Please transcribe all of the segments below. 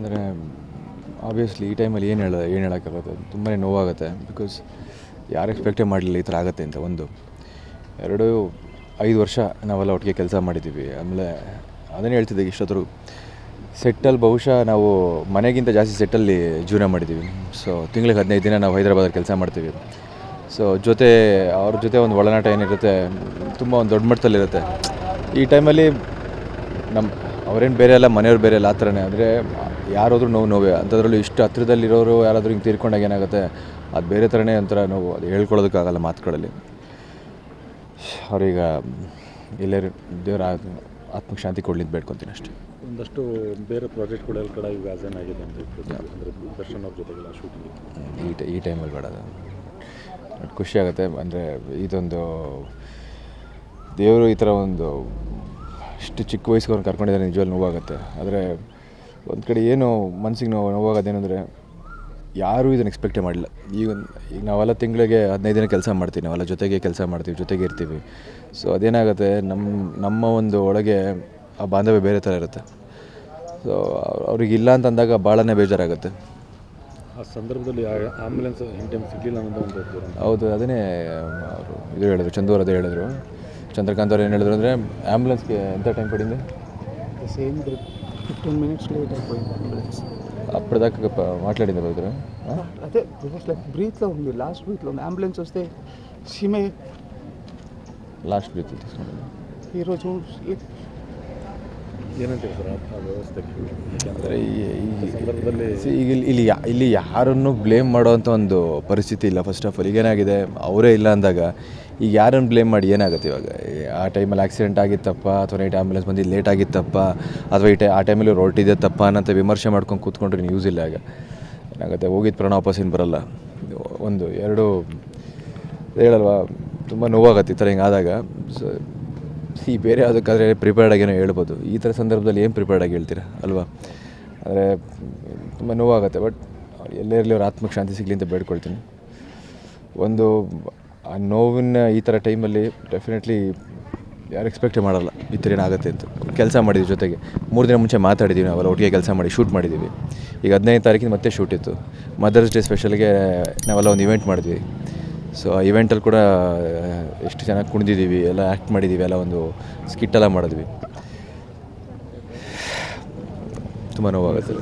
ಅಂದರೆ ಆಬ್ವಿಯಸ್ಲಿ ಈ ಟೈಮಲ್ಲಿ ಏನು ಹೇಳ, ಏನು ಹೇಳೋಕ್ಕಾಗುತ್ತೆ? ತುಂಬಾ ನೋವಾಗುತ್ತೆ. ಬಿಕಾಸ್ ಯಾರು ಎಕ್ಸ್ಪೆಕ್ಟೇ ಮಾಡಲಿಲ್ಲ ಈ ಥರ ಆಗುತ್ತೆ ಅಂತ ಒಂದು. ಎರಡು, ಐದು ವರ್ಷ ನಾವೆಲ್ಲ ಒಟ್ಟಿಗೆ ಕೆಲಸ ಮಾಡಿದ್ದೀವಿ. ಆಮೇಲೆ ಅದನ್ನೇ ಹೇಳ್ತಿದ್ದೆ ಇಷ್ಟೊತ್ತರು ಸೆಟ್ಟಲ್ಲಿ ಬಹುಶಃ ನಾವು ಮನೆಗಿಂತ ಜಾಸ್ತಿ ಸೆಟ್ಟಲ್ಲಿ ಜೀವನ ಮಾಡಿದ್ದೀವಿ. ಸೊ ತಿಂಗಳಿಗೆ ಹದಿನೈದು ದಿನ ನಾವು ಹೈದರಾಬಾದಲ್ಲಿ ಕೆಲಸ ಮಾಡ್ತೀವಿ. ಸೊ ಜೊತೆ, ಅವ್ರ ಜೊತೆ ಒಂದು ಒಳನಾಟ ಏನಿರುತ್ತೆ, ತುಂಬ ಒಂದು ದೊಡ್ಡ ಮಟ್ಟದಲ್ಲಿರುತ್ತೆ. ಈ ಟೈಮಲ್ಲಿ ನಮ್ಮ ಅವರೇನು ಬೇರೆ ಅಲ್ಲ ಮನೆಯವ್ರು ಬೇರೆ ಅಲ್ಲ ಆ ಥರನೇ. ಆದರೆ ಯಾರಾದರೂ ನೋವು ನೋವೇ. ಅಂಥದ್ರಲ್ಲೂ ಇಷ್ಟು ಹತ್ತಿರದಲ್ಲಿರೋರು ಯಾರಾದರೂ ಹಿಂಗೆ ತೀರ್ಕೊಂಡಾಗ ಏನಾಗುತ್ತೆ ಅದು ಬೇರೆ ಥರನೇ ಒಂಥರ ನೋವು. ಅದು ಹೇಳ್ಕೊಳ್ಳೋದಕ್ಕಾಗಲ್ಲ ಮಾತುಗಳಲ್ಲಿ. ಅವರೀಗ ಇಲ್ಲೇ ದೇವರ ಆತ್ಮಶಾಂತಿ ಶಾಂತಿ ಕೊಡ್ಲಿ ಅಂತ ಬೇಡ್ಕೊತೀನಿ ಅಷ್ಟೇ. ಒಂದಷ್ಟು ಬೇರೆ ಪ್ರಾಜೆಕ್ಟ್ ಕೂಡ ಈಗ ಆಸನ್ ಆಗಿದೆ ಅಂತ ಅಂದರೆ ದರ್ಶನ್ ಅವ್ರ ಜೊತೆಗೆಲ್ಲ ಶೂಟಿಂಗ್ ಈ ಟೈ ಈ ಟೈಮಲ್ಲಿ ಬೇಡ ಖುಷಿಯಾಗುತ್ತೆ ಖುಷಿ ಆಗುತ್ತೆ. ಅಂದರೆ ಇದೊಂದು ದೇವರು ಈ ಥರ ಒಂದು ಇಷ್ಟು ಚಿಕ್ಕ ವಯಸ್ಸಿಗೆ ಅವ್ರನ್ನ ಕರ್ಕೊಂಡಿದ್ದಾರೆ ನಿಜವಾಗ್ಲೂ ನೋವಾಗುತ್ತೆ. ಆದರೆ ಒಂದು ಕಡೆ ಏನು ಮನಸ್ಸಿಗೆ ನೋವು ನೋವಾಗೋದೇನೆಂದರೆ ಯಾರೂ ಇದನ್ನು ಎಕ್ಸ್ಪೆಕ್ಟೇ ಮಾಡಿಲ್ಲ ಈಗ ಒಂದು ಈಗ ನಾವೆಲ್ಲ ತಿಂಗಳಿಗೆ ಹದಿನೈದು ದಿನ ಕೆಲಸ ಮಾಡ್ತೀವಿ ನಾವೆಲ್ಲ ಜೊತೆಗೆ ಕೆಲಸ ಮಾಡ್ತೀವಿ ಜೊತೆಗೆ ಇರ್ತೀವಿ. ಸೊ ಅದೇನಾಗುತ್ತೆ ನಮ್ಮ ನಮ್ಮ ಒಂದು ಒಳಗೆ ಆ ಬಾಂಧವ್ಯ ಬೇರೆ ಥರ ಇರುತ್ತೆ. ಸೊ ಅವ್ರಿಗೆ ಇಲ್ಲ ಅಂತಂದಾಗ ಭಾಳನೇ ಬೇಜಾರಾಗುತ್ತೆ. ಆ ಸಂದರ್ಭದಲ್ಲಿ ಆಂಬುಲೆನ್ಸ್ ಸಿಗಲಿಲ್ಲ ಅಂತ ಒಂದು ಹೌದು ಅದನ್ನೇ ಅವರು ಇದು ಹೇಳಿದ್ರು ಚಂದೂರ್ ಅದೇ ಹೇಳಿದ್ರು. ಚಂದ್ರಕಾಂತ್ ಅವ್ರು ಏನು ಹೇಳಿದ್ರು ಅಂದರೆ ಆ್ಯಂಬುಲೆನ್ಸ್ಗೆ ಎಂಥ time ಪಡಿಂದೆ same fifteen minutes late అయిపోయింది అంబులెన్స్ అప్పటిదాకా ప- మాట్లాడింది బదులు అదే బికాస్ లైక్ బ్రీత్లో ఉంది లాస్ట్ బ్రీత్లో ఉంది అంబులెన్స్ వస్తే సీమే లాస్ట్ బ్రీత్ తీసుకుంటుంది ఈరోజు like ಏನಂತೀವಿ ಸರ್ ಆ- ಆ ವ್ಯವಸ್ಥೆಗೆ ಯಾಕೆಂದರೆ ಅಂದರೆ ಈ ಸಂದರ್ಭದಲ್ಲಿ See, ಈಗ ಇಲ್ಲಿ- ಇಲ್ಲಿ ಯಾ- ಇಲ್ಲಿ ಯಾರನ್ನು ಬ್ಲೇಮ್ ಮಾಡೋವಂಥ ಒಂದು ಪರಿಸ್ಥಿತಿ ಇಲ್ಲ ಫಸ್ಟ್ ಆಫ್ ಆಲ್ ಈಗೇನಾಗಿದೆ ಅವರೇ ಇಲ್ಲ ಅಂದಾಗ ಈಗ ಯಾರನ್ನು ಬ್ಲೇಮ್ ಮಾಡಿ ಏನಾಗುತ್ತೆ ಇವಾಗ? ಆ ಟೈಮಲ್ಲಿ ಆಕ್ಸಿಡೆಂಟ್ ಆಗಿತ್ತಪ್ಪ, ಅಥವಾ ನೈಟ್ ಆ್ಯಂಬುಲೆನ್ಸ್ ಬಂದು ಲೇಟ್ ಆಗಿತ್ತಪ್ಪ, ಅಥವಾ ಈ ಟೈ ಆ ಟೈಮಲ್ಲಿ ಹೊರಟಿದೆ ತಪ್ಪ ಅನ್ನೋಂಥ ವಿಮರ್ಶೆ ಮಾಡ್ಕೊಂಡು ಕೂತ್ಕೊಂಡ್ರೆ ಯೂಸ್ ಇಲ್ಲ ಆಗ ಏನಾಗುತ್ತೆ? ಹೋಗಿದ್ದು ಪ್ರಾಣ ವಾಪಸ್ ಏನು ಬರಲ್ಲ. ಒಂದು, ಎರಡು, ಹೇಳಲ್ವಾ? ತುಂಬ ನೋವಾಗತ್ತೆ ಈ ಥರ ಹಿಂಗೆ ಆದಾಗ. ಸೊ ಈ ಬೇರೆ ಯಾವುದಕ್ಕಾದ್ರೆ ಪ್ರಿಪೇರ್ಡ್ ಆಗೇನೋ ಹೇಳ್ಬೋದು. ಈ ಥರ ಸಂದರ್ಭದಲ್ಲಿ ಏನು ಪ್ರಿಪೇರ್ಡ್ ಆಗಿ ಹೇಳ್ತೀರಾ? ಅಲ್ವಾ? ಅಂದರೆ ತುಂಬ ನೋವಾಗುತ್ತೆ. ಬಟ್ ಎಲ್ಲೇ ಇರಲಿ ಅವ್ರ ಆತ್ಮಕ್ಕೆ ಶಾಂತಿ ಸಿಗಲಿ ಅಂತ ಬೇಡ್ಕೊಳ್ತೀನಿ. ಒಂದು ಆ ನೋವಿನ ಈ ಥರ ಟೈಮಲ್ಲಿ ಡೆಫಿನೆಟ್ಲಿ ಯಾರು ಎಕ್ಸ್ಪೆಕ್ಟೇ ಮಾಡಲ್ಲ ಈ ಥರ ಏನಾಗುತ್ತೆ ಅಂತ. ಕೆಲಸ ಮಾಡಿದ್ವಿ ಜೊತೆಗೆ. ಮೂರು ದಿನ ಮುಂಚೆ ಮಾತಾಡಿದ್ದೀವಿ ನಾವೆಲ್ಲ, ಒಟ್ಟಿಗೆ ಕೆಲಸ ಮಾಡಿ ಶೂಟ್ ಮಾಡಿದ್ದೀವಿ. ಈಗ ಹದಿನೈದು ತಾರೀಕಿನ ಮತ್ತೆ ಶೂಟ್ ಇತ್ತು. ಮದರ್ಸ್ ಡೇ ಸ್ಪೆಷಲ್ಗೆ ನಾವೆಲ್ಲ ಒಂದು ಇವೆಂಟ್ ಮಾಡಿದ್ವಿ. ಸೊ ಆ ಇವೆಂಟಲ್ಲಿ ಕೂಡ ಎಷ್ಟು ಚೆನ್ನಾಗಿ ಕುಣಿದಿದ್ದೀವಿ, ಎಲ್ಲ ಆ್ಯಕ್ಟ್ ಮಾಡಿದ್ದೀವಿ, ಎಲ್ಲ ಒಂದು ಸ್ಕಿಟ್ಟೆಲ್ಲ ಮಾಡಿದ್ವಿ. ತುಂಬ ನೋವಾಗುತ್ತೆ.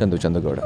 ಚಂದು ಚಂದುಗೌಡ